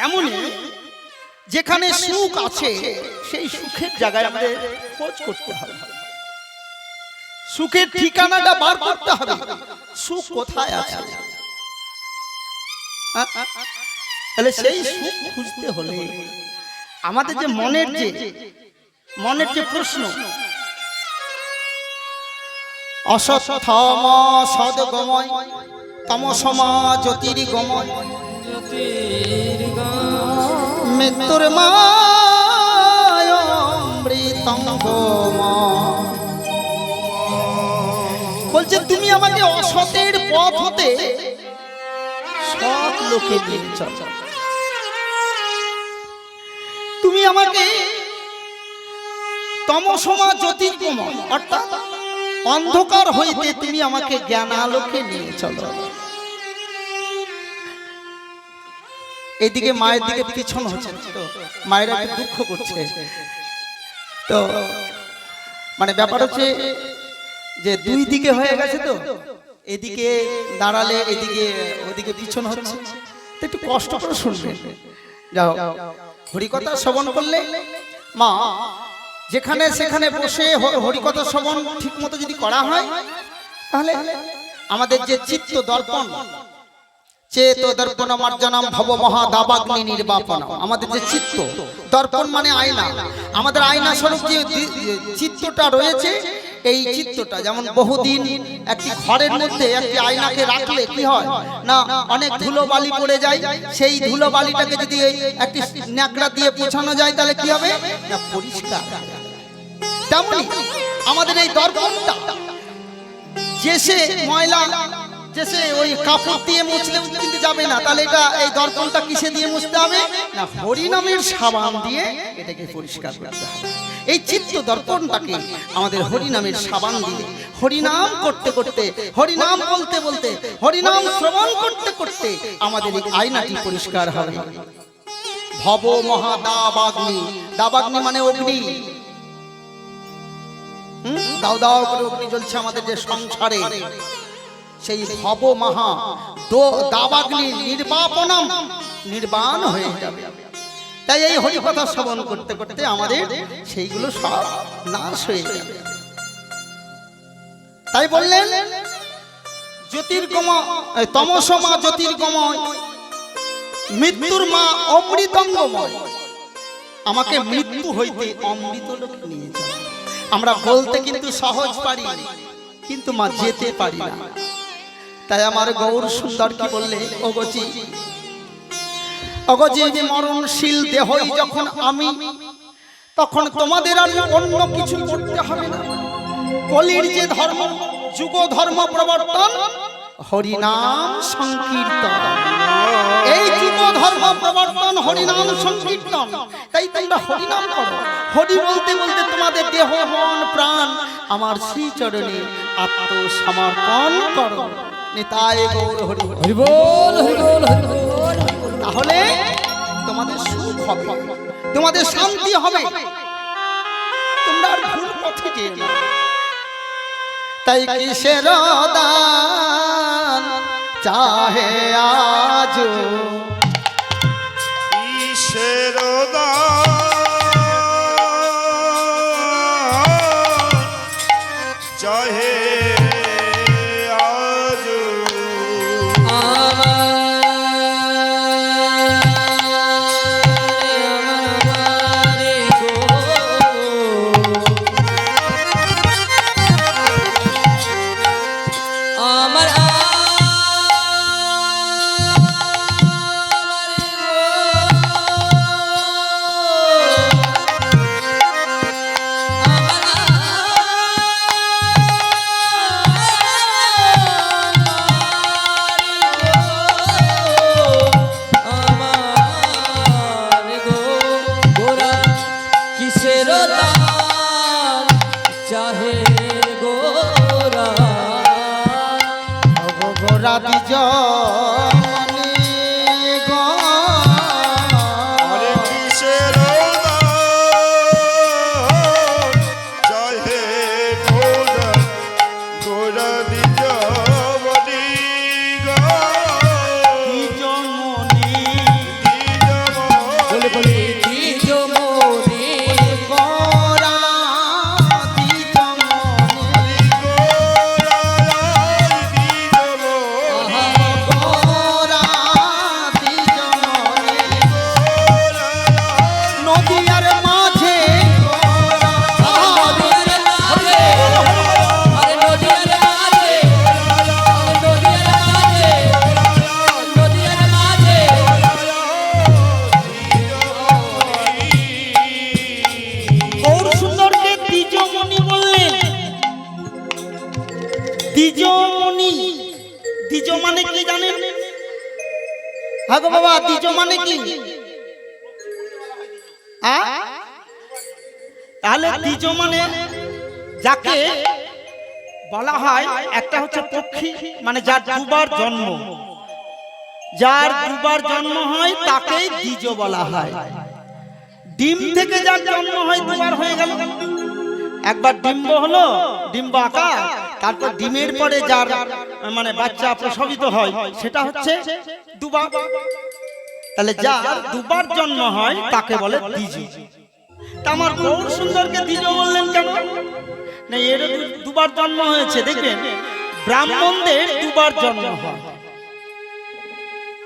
তেমনি যেখানে সুখ আছে সেই সুখের জায়গায় আমাদের খোঁজ করতে হবে সুখের ঠিকানাটা বার করতে হবে সুখ কোথায় আছে। তাহলে সেই সুখ খুঁজতে হলে আমাদের যে মনের যে মনের যে প্রশ্ন অসৎথম সদগময় তমসমা জ্যোতির্গময় মৃত্যুর বলছে, তুমি আমাকে অসতের পথ হতে সৎ লোকে তুমি আমাকে তমসমা জ্যোতির্গম অর্থাৎ অন্ধকার হইতে তুমি আমাকে জ্ঞান আলোকে নিয়ে চলো। এদিকে মায়ের দিকে পিছন হচ্ছে তো মায়েরা একটু দুঃখ করছে। তো মানে ব্যাপার হচ্ছে যে দুই দিকে হয়ে গেছে তো এদিকে দাঁড়ালে এদিকে ওদিকে পিছন হচ্ছে। তো একটু কষ্ট করে শুনবে। যাও হরিকথা শ্রবণ করলে মা যেখানে সেখানে বসে হরিকথা শ্রবণ ঠিক মতো যদি করা হয় তাহলে আমাদের যে চিত্ত দর্পণ চেত দর্পণ মার্জনম ভব মহা দাবাগ্নি নির্বাপন আমাদের যে চিত্ত, দর্পণ মানে আয়না। আমাদের আয়না স্বরূপ যে চিত্তটা রয়েছে, এই চিত্তটা, যেমন বহুদিন একটি ঘরের মধ্যে একটি আয়নাকে রাখলে কি হয়? না, অনেক ধুলো বালি পড়ে যায়। সেই ধুলো বালিটাকে যদি একটি ন্যাকড়া দিয়ে পোছানো যায়, তাহলে কি হবে? না, পরিষ্কার। তেমনি আমাদের এই দর্পণটা, যে সে ময়লা হরিনাম বলতে বলতে, হরিনাম শ্রবণ করতে করতে আমাদের এই আয়নাটি পরিষ্কার হবে। ভব মহা দাবাগ্নি দাবাগ্নি মানে অগ্নি? দাও দাও করে অগ্নি আমাদের যে সংসারে। সেই ভব মহা দাবাগ্নি নির্বাপনম নির্বাণ হয়ে যাবে। তাই এই হরিকথা শ্রবণ করতে করতে আমাদের সেইগুলো সব নাশ হয়ে যাবে। তাই বললেন, জ্যোতির্গম জ্যোতির্গময়, মৃত্যুর মা অমৃতঙ্গময়। আমাকে মৃত্যু হইতে অমৃত নিয়ে আমরা বলতে কিন্তু সহজ পারি, কিন্তু মা যেতে পারি না। তাই আমার গৌর সুন্দর কি বললে? অগচি। অগচি। যে মরণশীল দেহই যখন আমি তখন তোমাদের আর অন্য কিছু করতে হবে না। কলির যে ধর্ম যুগ ধর্ম প্রবর্তন হরিনাম সংকীর্তন। এই যুগ ধর্ম প্রবর্তন হরিনাম সংকীর্তন। তাই তোমরা হরিনাম করো। হরি বলতে বলতে তোমাদের দেহ মন প্রাণ আমার শ্রীচরণে আত্মসমর্পণ করো। নিতাই গৌর হরি হরি। বল হরি বল হরি বল। তাহলে তোমাদের সুখ হবে তোমাদের শান্তি হবে। তোমরা আর ভুল পথে না। তাই কিসের দান চাহে আজ গোরা বিজনী দ্বিজমণি বললেন দ্বিজমণি দ্বিজ মানে কি জানেন? হ্যাঁ বাবা দ্বিজ মানে কি? তাহলে দ্বিজ মানে যাকে বলা হয় একটা হচ্ছে পক্ষী মানে যার দুবার জন্ম। যার দুবার জন্ম হয়, তাকেই দ্বিজ বলা হয়। ডিম থেকে যার জন্ম হয়, দুবার হয়ে গেল। একবার ডিম্ব হলো ডিম্ব আকার তারপর ডিমের পরে যার মানে বাচ্চা প্রসবিত হয় সেটা হচ্ছে দুবার। তাহলে যার দুবার জন্ম হয় তাকে বলে দ্বিজ। তা আমার গৌর সুন্দরকে দ্বিজ বললেন কেন? না এর দুবার জন্ম হয়েছে দেখবেন। ব্রাহ্মণদের দুবার জন্ম হয়।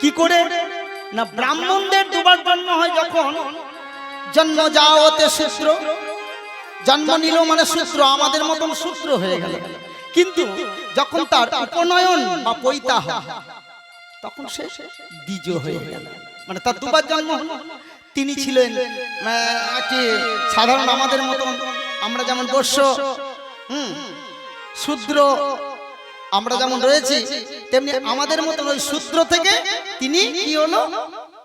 কি করে? না ব্রাহ্মণদের দুবার জন্ম হয় যখন জন্ম যাওয়াতে সূত্র জন্ম নিল মানে সূত্র, আমাদের মতন সূত্র হয়ে গেল। কিন্তু যখন তার উপনয়ন বা পৈতা তখন সে দ্বিজ হয়ে গেল। মানে তার দুবার জন্ম তিনি ছিলেন সাধারণ আমাদের মতন, আমরা যেমন বর্ষ, হুম, শূদ্র, আমরা যেমন রয়েছি, তেমনি আমাদের মতন ওই সূত্র থেকে তিনি কি হলো?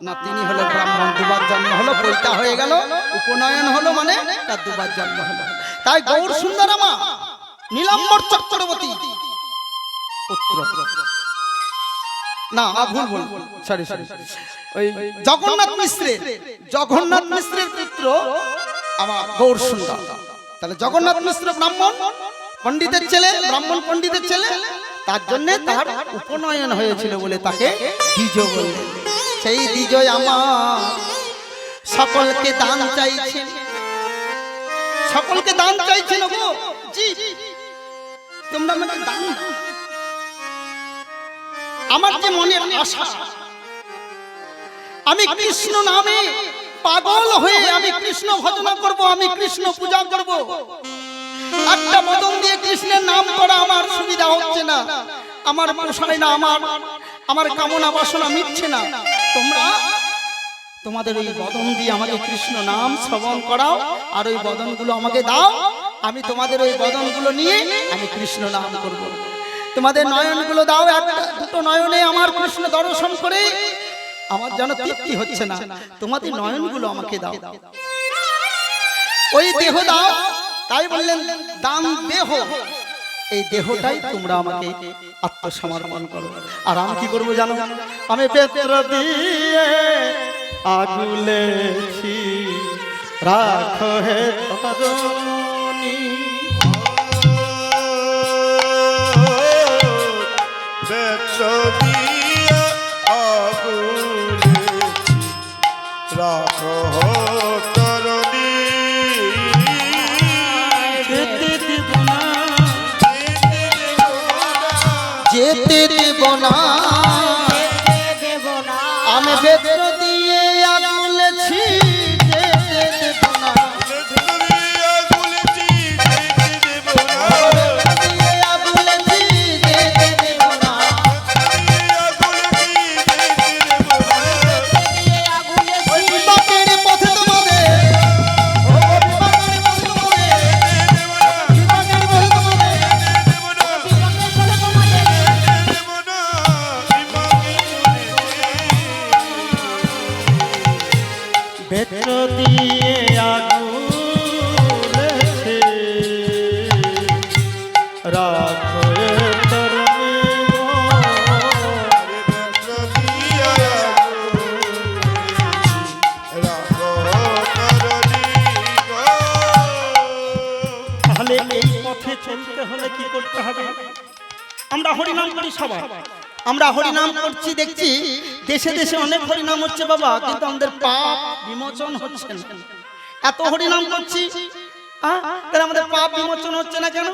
না তিনি হলো ব্রাহ্মণ, দুবার জন্ম হলো, পৈতা হয়ে গেল, উপনয়ন হলো মানে তার দুবার জন্ম হলো। তাই গৌর সুন্দর আমা নীলাম্বর চক্রবর্তী। পুত্র। না ভুল ভুল সরি সরি ওই জগন্নাথ মিশ্রের জগন্নাথ মিশ্রের পুত্র আমার গৌর সুন্দর। তাহলে জগন্নাথ মিশ্র ব্রাহ্মণ, পণ্ডিতের ছেলে, ব্রাহ্মণ পণ্ডিতের ছেলে, তার জন্য তার উপনয়ন হয়েছিল বলে তাকে দ্বিজ বললেন সেই দ্বিজ আমার। সকলকে দান চাইছেন। সকলকে দান চাইছেন গো। জি। তোমরা আমাকে দান আমার যে মনের আশা, আমি কৃষ্ণ নামে পাগল হয়ে আমি কৃষ্ণ ভজনা করব, আমি কৃষ্ণ পূজা করব। একটা বদন দিয়ে কৃষ্ণের নাম করা আমার সুবিধা হচ্ছে না। আমার পোষায় না, আমার আমার কামনা বাসনা মিটছে না। তোমরা? তোমাদের ওই বদন দিয়ে আমাকে কৃষ্ণ নাম শ্রবণ করাও আর ওই বদনগুলো আমাকে দাও। আমি তোমাদের ওই বদনগুলো নিয়ে আমি কৃষ্ণ নাম করব। তোমাদের নয়নগুলো দাও একটা দুটো নয়নে আমার কৃষ্ণ দর্শন করে। আমার যেন তৃপ্তি হচ্ছে না। তোমাদের নয়নগুলো আমাকে দাও। ওই দেহ দাও। তাই বললেন দাম দেহ। এই দেহটাই তোমরা আমাকে আত্মসমর্পণ করো। আর আমি কি করব জানো? আমি পেত্র দিয়ে আগুলেছি। রাখো হে তরুণী যেতে দেব না। আমি বেত্র ভেতর দিয়ে আগুলেছে রাখো চলতে হলে কি করতে হবে? আমরা হরিনাম করি সবাই। আমরা হরিনাম করছি, দেখছি। দেশে দেশে অনেক হরিনাম হচ্ছে বাবা, কিন্তু আমাদের পাপ বিমোচন হচ্ছে না। এত হরিনাম করছি আমাদের পাপ বিমোচন হচ্ছে না কেন?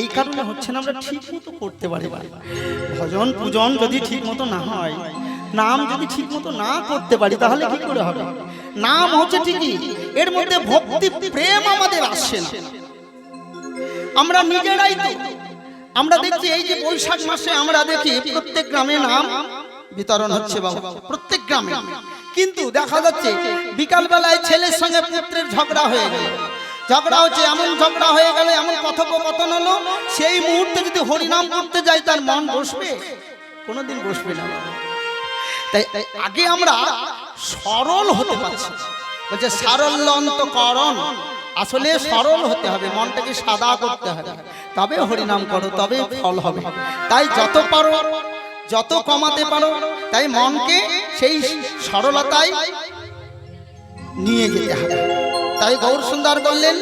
এই কারণে হচ্ছে না আমরা ঠিক মতো করতে পারি ভজন পূজন যদি ঠিক মতো না হয়, নাম যদি ঠিক মতো না করতে পারি, তাহলে কি করে হবে? নাম হচ্ছে ঠিকই, এর মধ্যে ভক্তি, প্রেম আমাদের আসছে না। আমরা নিজেরাই আমরা দেখছি এই যে বৈশাখ মাসে আমরা দেখি প্রত্যেক গ্রামে নাম বিতরণ হচ্ছে বাবা, প্রত্যেক গ্রামে। কিন্তু দেখা যাচ্ছে বিকাল বেলায় ছেলের সঙ্গে পুত্রের ঝগড়া হয়ে গেল। ঝগড়া হচ্ছে, এমন ঝগড়া হয়ে গেল, এমন কথোপকথন হলো, সেই মুহূর্তে যদি হরিনাম করতে যাই, তার মন বসবে? কোনোদিন বসবে না তাই আগে আমরা সরল হতে পারছি। বলছে সারল্য অন্তকরণ আসলে সরল হতে হবে, মনটাকে সাদা করতে হবে। তবে হরিনাম করো, তবে ফল হবে। তাই যত পারো যত কমাতে পারো তাই মনকে সেই সরলতায় নিয়ে যেতে হবে। তাই গৌর সুন্দর বললেন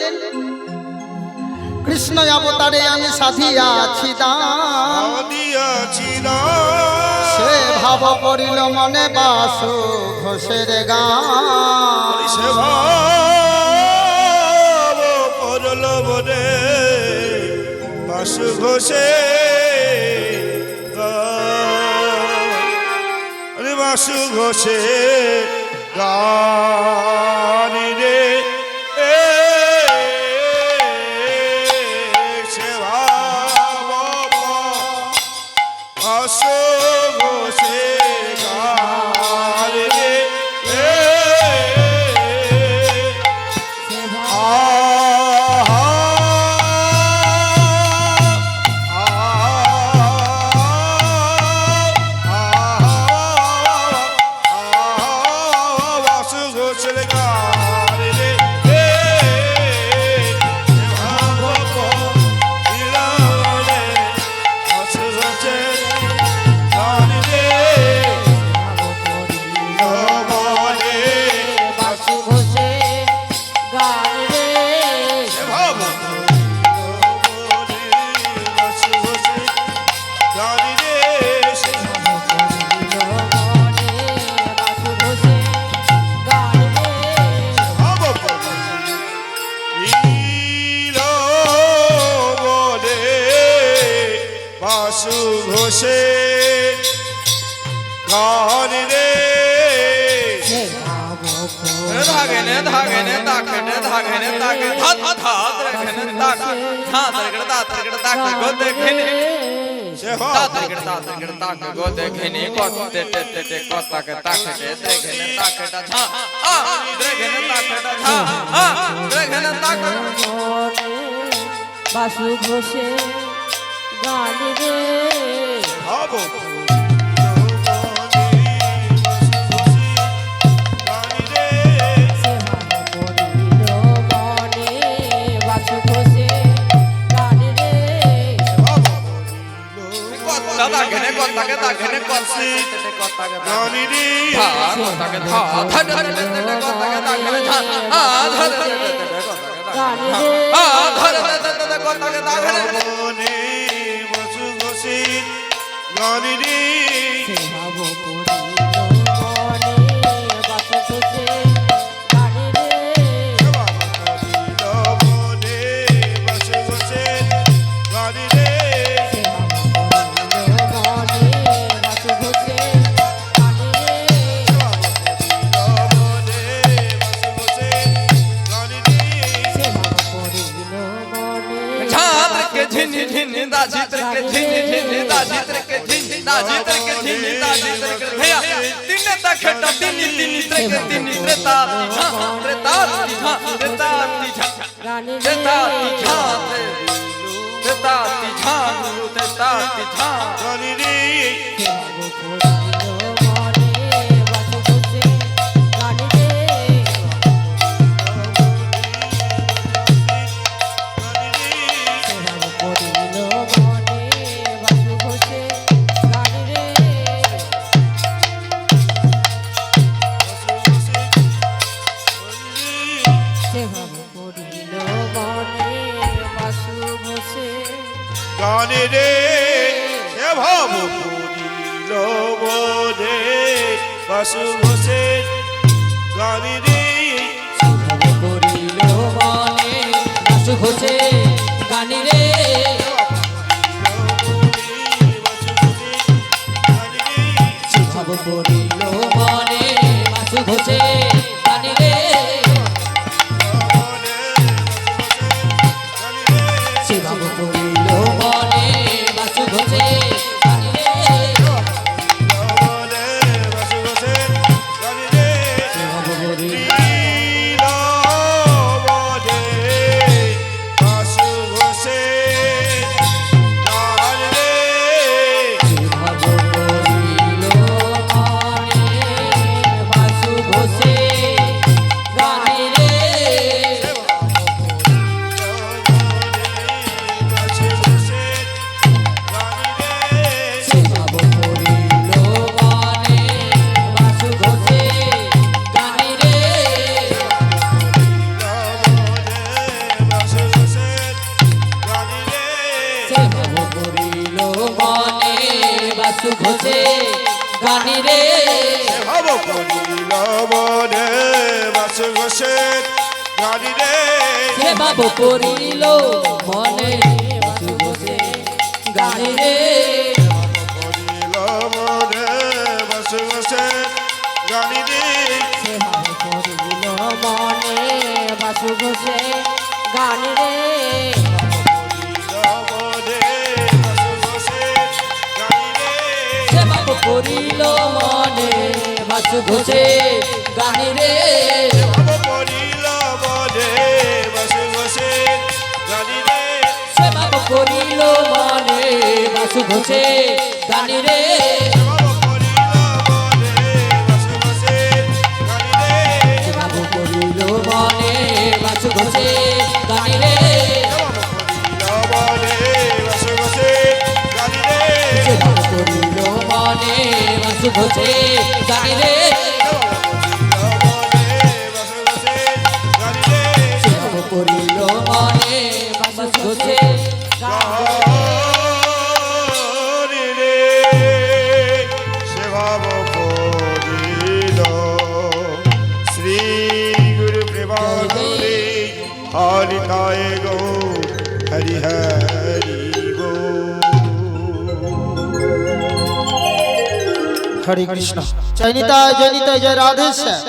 কৃষ্ণ অবতারে আমি সাধিয়াছি সে ভাব পড়িল মনে বাসু ঘোষের গান। সে ভাব পরল বনে বাসু ঘোষে বাসু ঘোষে গানি রে। এ সে ভাব धागे ने ताके ने धागे ने ताके धात धात रखने ताक धात रगड़ ताक रगड़ ताक गो देखने ताक रगड़ ताक रगड़ ताक गो देखने को ते ते ते ते को ताके ताके ते देखने ताके टा धा आ देखने ताके टा धा आ देखने ताके बासु घोषे गाली रे हाँ बोल তাকে তাকে কসি নানি রে তাকে ধা ধা তাকে তাকে ধা আ जी त्रिक धीनी ताजी त्रिक भैया तीन तक खटा तीनी तीनी त्रिक तीनी त्रेता झा त्रेता तिझा त्रेता तिझा त्रेता तिझा त्रेता तिझा त्रेता तिझा গানে রে। ঘোষে গানি রে। ভাব পড়িল মনে বাসু ঘোষে গানি রে। ভাব। করিল মনে বাস ঘষে গাড়ি রে। সে বাবু করিল মনে বাসু ঘষে গানি রে। করিল মনে বাস ঘষে গাড়ি রে। সে করিল মনে বাসু ঘষে গানি রে। সে বাবু করিল মনে বাসু ঘষে গানি রে সে বাবু করিল মনে বাসু ঘষে গানি রে বাসু ঘষে হরে কৃষ্ণ। জয় নিতাই জয় রাধেশ্যাম